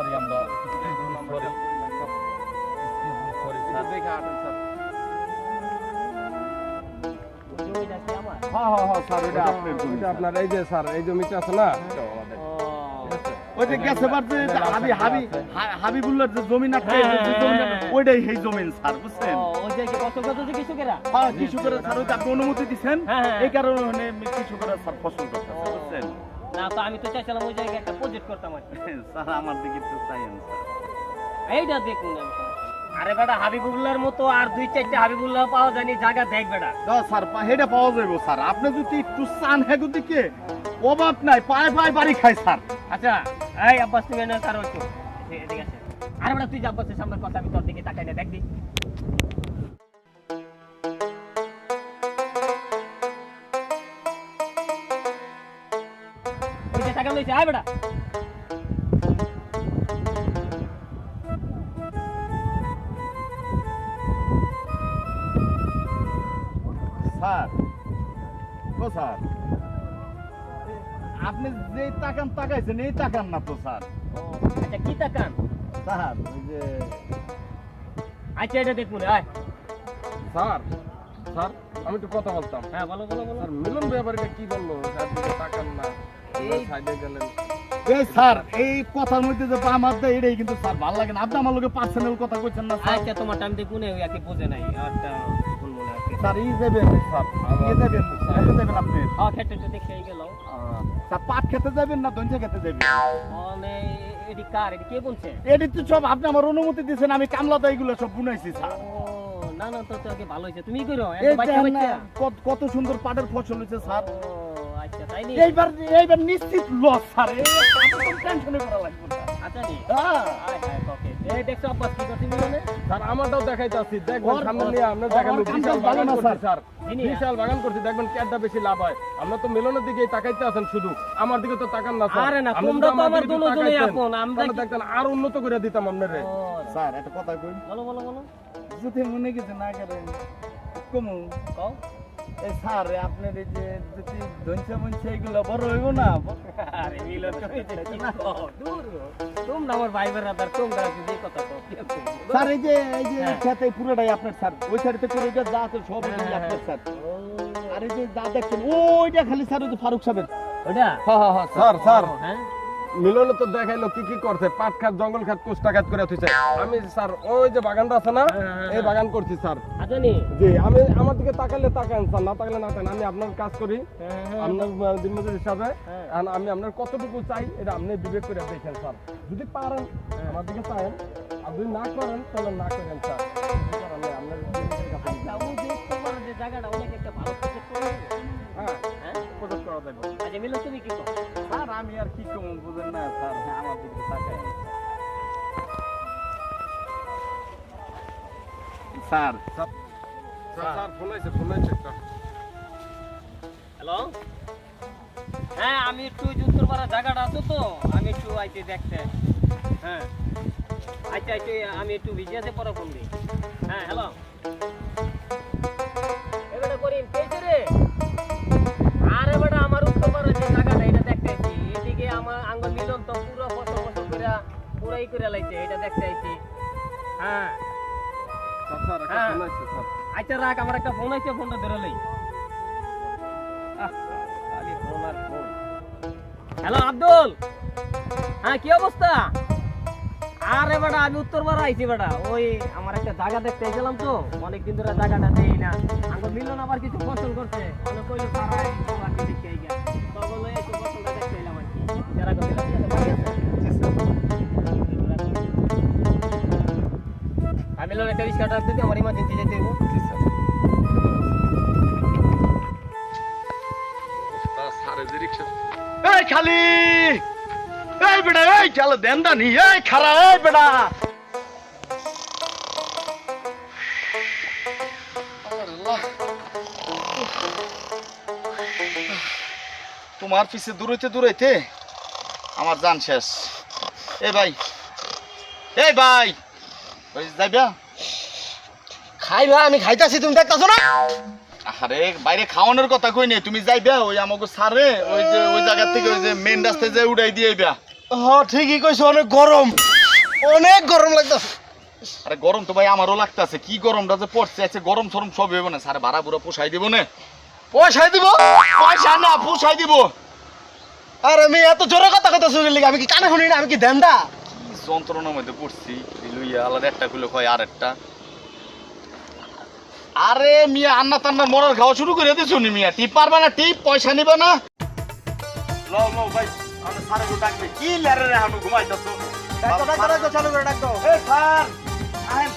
Sorry আমরা sorry sorry sir. দেখে হাঁটেন স্যার। জমিটা কি আমার হ্যাঁ হ্যাঁ হ্যাঁ স্যার এটা আপনার এটা আপনার এই যে স্যার এই জমিটা আছে না? ওই যে গেছে বার যে হাবি হাবি হা- যে জমি আছে হ্যাঁ, যে জমিটা হ্যাঁ, ওইটাই সেই জমিন স্যার বুঝছেন? ওই যে কি ফসল করতে যে কৃষকেরা? হ্যাঁ কৃষকেরা স্যার ওই আপনি অনুমতি দিচ্ছেন হ্যাঁ, হ্যাঁ। এই কারণে কৃষকেরা স্যার ফসল করতেছে বুঝছেন? না তো আমি তো চাইছিলাম ওই জায়গায় একটা প্রজেক্ট করতাম আর স্যার আমার দিকে একটু চাইেন স্যার। এইটা দেখুন। আরে বেটা হাবিবুল্লাহর মতো আর দুই চারটে হাবিবুল্লাহ পাওয়া যায়নি জায়গা দেখ বেটা। না, স্যার হেডে পাওয়া যাবে স্যার। আপনি যদি একটু চান হ্যাগো দিকে অভাব নাই পায়ে পায়ে বাড়ি খায় স্যার। আচ্ছা এই আব্বাস তুমি এনে কারও আরে বেটা তুই আব্বাসের সামনে কথা আমি তোর দিকে তাকাই না দেখবি যে টাকা লইছে আয় বেটা। স্যার ও স্যার। আপনি যে তাকান তাকাইছেন এই তাকান না তো স্যার। আচ্ছা কি তাকান? স্যার ওই যে আচ্ছা এটা দেখুন আয়। স্যার স্যার আমি একটু কথা বলতাম। হ্যাঁ বলো বলো বলো। মিলন ব্যাপারীটা কি বলল? তাকান না। এই- সাইডে গেলেন। এই স্যার এই কথার মধ্যে যে পা মারতে এটাই কিন্তু স্যার ভালো লাগে না। আপনি আমার লোকে পার্সোনাল কথা কইছেন না আচ্ছা তোমার টাইম দেখুন ওই একে বোঝে নাই একটা ভুল স্যার ই দেবেন স্যার দেবেন খেতে দেবেন আপনি? হ্যাঁ খেতে দেখে গেল। স্যার পাট খেতে যাবেন না দঞ্চা খেতে যাবেন? মানে এডি কার এডি কে বলছে এটি তো সব আপনি আমার অনুমতি দিয়েছেন আমি কামলাতে এগুলো সব বুনাইছি স্যার। না না তো তো আগে ভালো হয়েছে। তুমি করো কত- কত সুন্দর পাটের ফসল হয়েছে স্যার। এইবার এইবার নিশ্চিত লস স্যার টেনশনে করা লাগবে আচ্ছা নি। হ্যাঁ। আয় এই দেখছ আব্বাস কি করতে মিলনে? স্যার আমারটাও দেখাইতাছি দেখবেন সামনে নিয়ে আমরা ওর- দেখাবো ওর কামটা বিশাল বাগান করছি স্যার? বিশাল বাগান করছি দেখবেন কেডটা বেশি লাভ হয়। আমরা তো মিলনের দিকে তাকাইতে আছেন শুধু। আমার দিকে তো তাকান না স্যার। আরে না, তোমরা তো আমার দুজনেই তাকাইতেন, আমরা দেখতেন আর উন্নত করে দিতাম আপনারে। স্যার একটা কথা কই বলো বলো বলো। যদি মনে কিছু না করেন কমু। কও। স্যার আপনার এই যে যদি ধনসা মনসা এগুলো বড় হইব না? আরে তোমরা আমার ভাই বেরাদার তোমরা যদি এই কথা স্যার এই যে এই যে হ্যাঁ। খেতে পুরোটাই আপনার স্যার। ওই সাইডে করে যা যা আছে সব হ্যাঁ, এগুলো হ্যাঁ, আপনার স্যার। আর এই যে যা দেখছেন ওইটা খালি স্যার ওই ফারুক সাহেবের। হ্যাঁ হ্যাঁ হ্যাঁ স্যার স্যার। হ্যাঁ। মিলনে তো দেখাইলো কি কি করছে পাট খাত জঙ্গল খাত কুষ্টা খাত করে থুইছে আমি স্যার ওই যে বাগানটা আছে না হ্যাঁ, হ্যাঁ, এই হ্যাঁ। বাগান করছি স্যার জি আমি আমার দিকে তাকালে তাকান স্যার না তাকালে না আমি আপনার কাজ করি। আপনার দিনমজুর হিসাবে হ্যাঁ। আমি আপনার কতটুকু চাই এটা আপনি বিবেক করে দেখেন স্যার যদি পারেন। আমার দিকে চাইেন আর যদি না করেন তাহলে না করেন স্যার আপনার। আচ্ছা জায়গাটা অনেক একটা করা মিলন তুমি কি কও স্যার আমি আর কি কম বুঝেন না স্যার হ্যাঁ আমার দিকে তাকায়। স্যার স্যার স্যার ফোন আছে ফোন আছে হ্যালো? হ্যাঁ আমি একটু ওই যে জায়গাটা আছে তো আমি একটু আইতে দেখতে। হ্যাঁ আচ্ছা আচ্ছা আমি একটু বিজি আছে পরে ফোন দিই। হ্যাঁ হ্যালো? পুরাই করে লাইছে এটা দেখতে আইছি। হ্যাঁ। হ্যাঁ। আচ্ছা রাখ আমার একটা ফোন আছে ফোনটা ধরে লই। হ্যালো আব্দুল। হ্যাঁ কি অবস্থা? আরে বেটা আমি উত্তর পাড়া আইছি বেটা। ওই আমার একটা জায়গা দেখতে গেলাম তো অনেকদিন ধরে জায়গাটা দেই না। আমার মিলন আবার কিছু ফসল করছে। অনেক কইলো দেখতে আইগা। আমি মিলন একটা রিক্সা ডাক দিতে আমার ইমার্জেন্সি যেতে হইব। এই খালি! এই বেটা, এই চল দেন দানি এই খারা, এই বেটা! তোমার পিছে দূরইতে দূরইতে আমার জান শেষ। এ ভাই এ ভাই! যাইবা? খাইবা আমি খাইতাছি তুমি দেখতাছো না? আরে বাইরে খাওয়ানোর কথা কই নেই তুমি যাইবা ওই আমাকে সারে ওই যে ওই জায়গা থেকে ওই যে মেন রাস্তায় যে উড়াই দিয়ে আইবা। হ ঠিকই কইছো অনেক গরম। অনেক গরম লাগতেছে। আরে গরম তো ভাই আমারও লাগতেছে কি গরমটা যে পড়ছে আছে গরম সরম সব হইব না স্যার ভাড়া বুড়া পোষাই দিব না। পয়সাই দিব? পয়সা না পোষাই দিব। আর আমি এত জোরে কথা কথা শুনে আমি কি কানে শুনি না আমি কি দেন্দা কি যন্ত্রণার মধ্যে পড়ছি। লইয়া আলাদা একটা খুলে কয় আর একটা। আরে মিয়া আন্না তান্না মরার খাওয়া শুরু করে দিছো নি মিয়া। টিপ পারবে না টিপ পয়সা নিবা না। লও লও ভাই আমি সারে গো ডাকবে। কি লেরে রে হানু ঘুমাইতাছো? ডাকো ডাকো ডাকো চালু করে ডাকো। এ স্যার! আহেন।